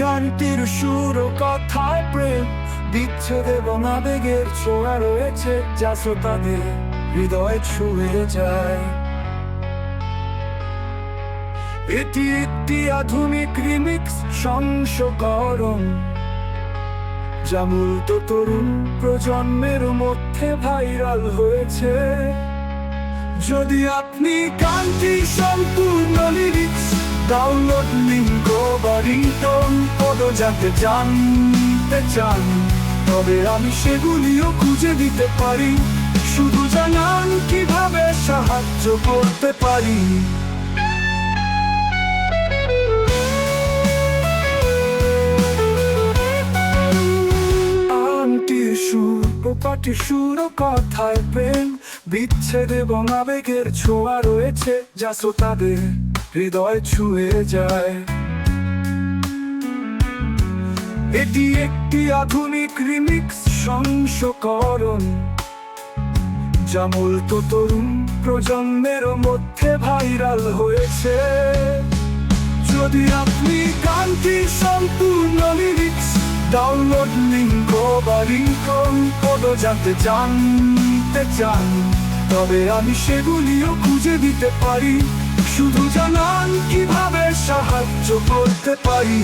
গানটির সুর ও কথায় প্রেম, বিচ্ছেদ এবং আবেগের ছোঁয়া রয়েছে যা শ্রোতাদের হৃদয় ছুঁয়ে যায়। এটি একটি আধুনিক রিমিক্স সংস্করণ যা মূলত তরুণ প্রজন্মের মধ্যে ভাইরাল হয়েছে। যদি আপনি গানটি সম্পূর্ণ লিরিক্স ডাউনলোড লিঙ্ক পদ জানতে জানতে চান, তবে আমি সেগুলিও খুঁজে দিতে পারি। শুধু জানান কীভাবে সাহায্য করতে পারি। আংটির সুর কথায় প্রেম। বিচ্ছেদ এবং ছোঁয়া রয়েছে, যা শ্রোতাদের হৃদয় ছুঁয়ে যায়। এটি একটি আধুনিক রিমিক্স সংস্করণ যা মূলত তরুণ প্রজন্মের মধ্যে ভাইরাল হয়েছে। যদি আপনি গানটি সম্পূর্ণ লিরিক্স, ডাউনলোড লিঙ্ক বা রিংটোন পদ জানতে জানতে চান, তবে আমি সেগুলিও খুঁজে দিতে পারি। শুধু জানান কীভাবে সাহায্য করতে পারি।